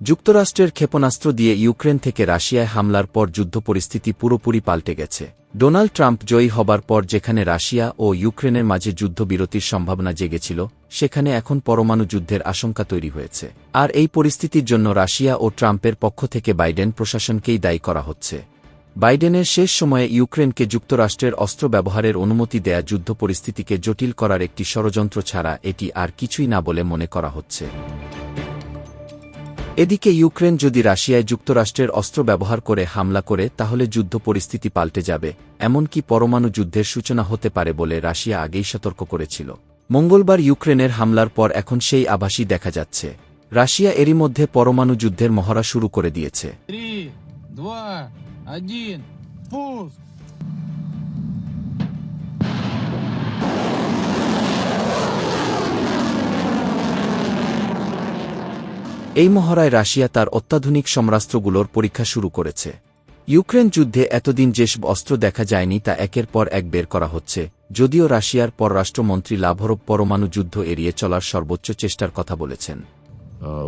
যুক্তরাষ্ট্রের ক্ষেপণাস্ত্র দিয়ে ইউক্রেন থেকে রাশিয়ায় হামলার পর যুদ্ধ পরিস্থিতি পুরোপুরি পাল্টে গেছে। ডোনাল্ড ট্রাম্প জয়ী হবার পর যেখানে রাশিয়া ও ইউক্রেনের মাঝে যুদ্ধবিরতির সম্ভাবনা জেগেছিল, সেখানে এখন পরমাণু যুদ্ধের আশঙ্কা তৈরি হয়েছে। আর এই পরিস্থিতির জন্য রাশিয়া ও ট্রাম্পের পক্ষ থেকে বাইডেন প্রশাসনকেই দায়ী করা হচ্ছে। বাইডেনের শেষ সময়ে ইউক্রেনকে যুক্তরাষ্ট্রের অস্ত্র ব্যবহারের অনুমতি দেয়া যুদ্ধ পরিস্থিতিকে জটিল করার একটি ষড়যন্ত্র ছাড়া এটি আর কিছুই না বলে মনে করা হচ্ছে। এদিকে ইউক্রেন যদি রাশিয়ায় যুক্তরাষ্ট্রের অস্ত্র ব্যবহার করে হামলা করে, তাহলে যুদ্ধ পরিস্থিতি পাল্টে যাবে, এমনকি পরমাণু যুদ্ধের সূচনা হতে পারে বলে রাশিয়া আগেই সতর্ক করেছিল। মঙ্গলবার ইউক্রেনের হামলার পর এখন সেই আভাসই দেখা যাচ্ছে। রাশিয়া এরই মধ্যে পরমাণু যুদ্ধের মহড়া শুরু করে দিয়েছে। এই মহড়ায় রাশিয়া তার অত্যাধুনিক সমরাস্ত্রগুলোর পরীক্ষা শুরু করেছে। ইউক্রেন যুদ্ধে এতদিন যেসব অস্ত্র দেখা যায়নি তা একের পর এক বের করা হচ্ছে যদিও রাশিয়ার পররাষ্ট্রমন্ত্রী লাভরভ পরমাণু যুদ্ধ এড়িয়ে চলার সর্বোচ্চ চেষ্টার কথা বলেছেন। Uh,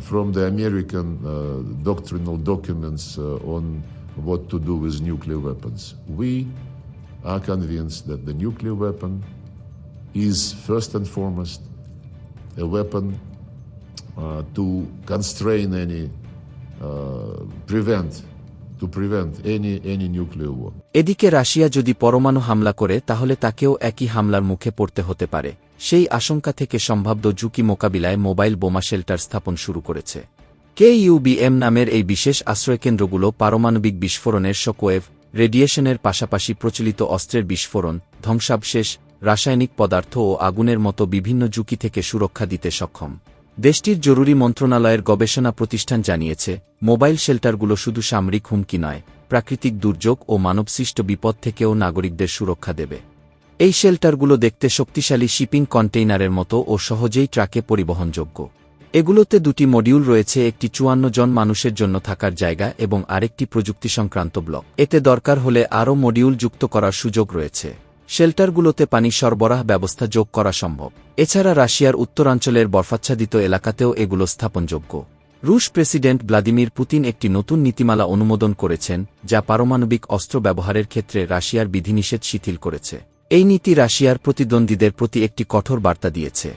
from the American uh, doctrinal documents uh, on what to do with nuclear weapons. We are convinced that the nuclear weapon is first and foremost a weapon uh, to constrain any uh, prevent to prevent any any nuclear war. এদিকে Russia যদি পরমাণু হামলা করে তাহলে তাকেও একই হামলার মুখে পড়তে হতে পারে সেই আশঙ্কা থেকে সম্ভাব্য ঝুঁকি মোকাবিলায় মোবাইল বোমা শেল্টার স্থাপন শুরু করেছে। কেইউবিএম নামের এই বিশেষ আশ্রয়কেন্দ্রগুলো পারমাণবিক বিস্ফোরণের শোকওয়েভ, রেডিয়েশনের পাশাপাশি প্রচলিত অস্ত্রের বিস্ফোরণ, ধ্বংসাবশেষ, রাসায়নিক পদার্থ ও আগুনের মতো বিভিন্ন ঝুঁকি থেকে সুরক্ষা দিতে সক্ষম। দেশটির জরুরি মন্ত্রণালয়ের গবেষণা প্রতিষ্ঠান জানিয়েছে, মোবাইল শেল্টারগুলো শুধু সামরিক হুমকি নয়, প্রাকৃতিক দুর্যোগ ও মানবসৃষ্ট বিপদ থেকেও নাগরিকদের সুরক্ষা দেবে। এই শেল্টারগুলো দেখতে শক্তিশালী শিপিং কন্টেইনারের মতো ও সহজেই ট্রাকে পরিবহনযোগ্য। এগুলোতে দুটি মডিউল রয়েছে, একটি চুয়ান্ন জন মানুষের জন্য থাকার জায়গা এবং আরেকটি প্রযুক্তি সংক্রান্ত ব্লক। এতে দরকার হলে আরও মডিউল যুক্ত করার সুযোগ রয়েছে। শেল্টারগুলোতে পানি সরবরাহ ব্যবস্থা যোগ করা সম্ভব। এছাড়া রাশিয়ার উত্তরাঞ্চলের বরফাচ্ছাদিত এলাকাতেও এগুলো স্থাপনযোগ্য। রুশ প্রেসিডেন্ট ভ্লাদিমির পুতিন একটি নতুন নীতিমালা অনুমোদন করেছেন, যা পারমাণবিক অস্ত্র ব্যবহারের ক্ষেত্রে রাশিয়ার বিধিনিষেধ শিথিল করেছে। এই নীতি রাশিয়ার প্রতিদ্বন্দ্বীদের প্রতি একটি কঠোর বার্তা দিয়েছে।